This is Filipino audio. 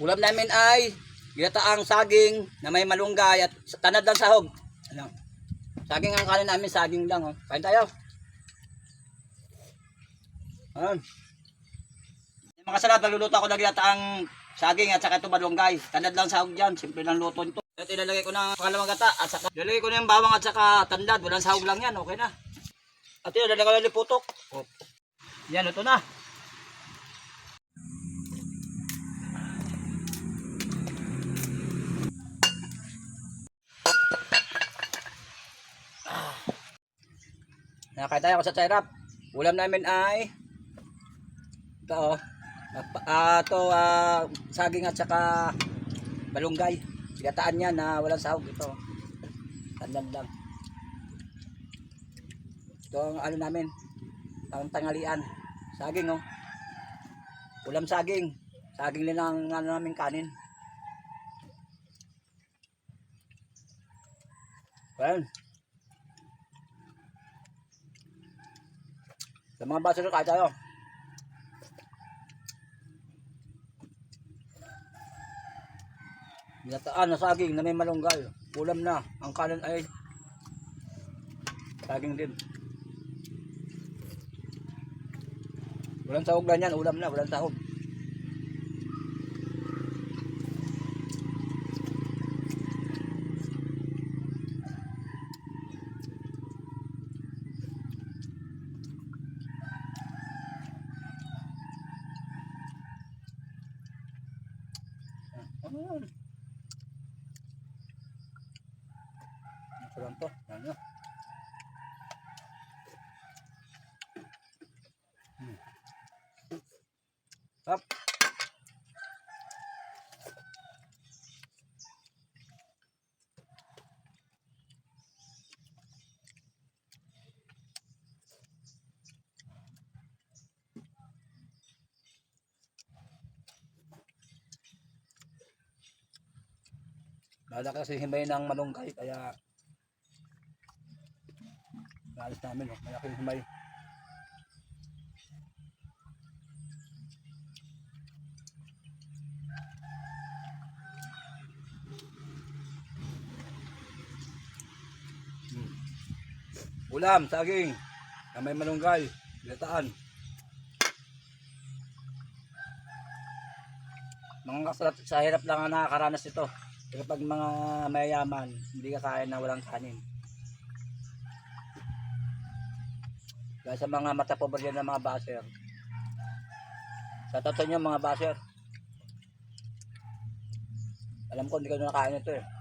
Ulam namin ay ginataang saging na may malunggay at tanad lang sahog. Ano? Saging ang kanin namin, saging lang. Oh. Kain tayo. Ayan. Yung mga salad, nagluluto ako ng ginataang saging at saka ito malunggay. Tanad lang sahog dyan. Simple lang luto nito. At ilalagay ko ng pangalawang gata at saka ilalagay ko na yung bawang at saka tandad. Walang sahog lang yan. Okay na. At ilalagay ko na yung putok. Oh. Yan, ito na. Nakakain tayo sa Chairap. Ulam namin ay ito oh. Ah, ito ah, saging at saka balunggay. Gataan niya na walang sahog ito. Tandan lang. Ito ang ano namin. Ang tangalian. Saging oh. Ulam saging. Saging din ang ano namin kanin. Well, Sa mga baso na tayo. Binataan na saging na may malunggay. Ulam na. Ang kanan ay saging din. Walang sahog lang yan. Ulam na. Walang sahog. Ayan. Ito lang to. Yan na. Hmm. Up. Lala kasi himay ng malunggay kaya Alis namin oh, malaki yung himay. Hmm. Ulam, saging, na may malunggay, bilataan. Mga kasalat, sa hirap lang ang nakakaranas ito. Pero pag mga mayayaman, hindi ka kaya na walang kanin. Kaya sa mga mata pobre ng mga baser. Sa totoo nyo mga baser. Alam ko hindi kayo nakain ito eh.